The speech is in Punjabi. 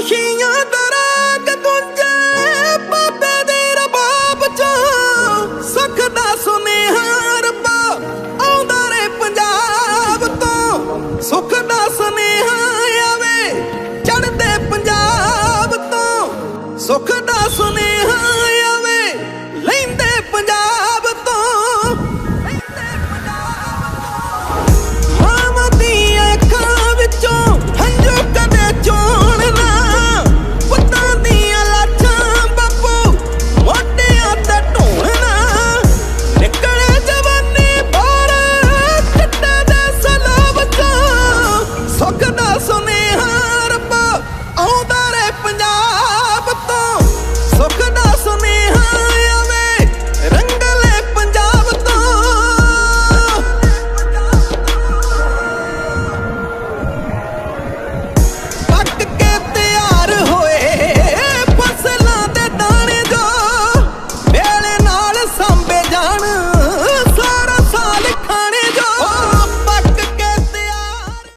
ਖੁਸ਼ੀਆਂ ਦਾ ਰਾਗ ਗੁੰਜੇ, ਬਾਬੇ ਦੇ ਰਬਾਬ ਚੋਂ। ਸੁਖ ਦਾ ਸੁਨੇਹਾ ਰੱਬਾ ਆਉਂਦਾ ਰੇ ਪੰਜਾਬ ਤੋਂ। ਸੁਖ ਦਾ ਸੁਨੇਹਾ ਆਵੇ ਚੜਦੇ ਪੰਜਾਬ ਤੋਂ। ਸੁਖ ਦਾ ਸੁਨੇਹਾ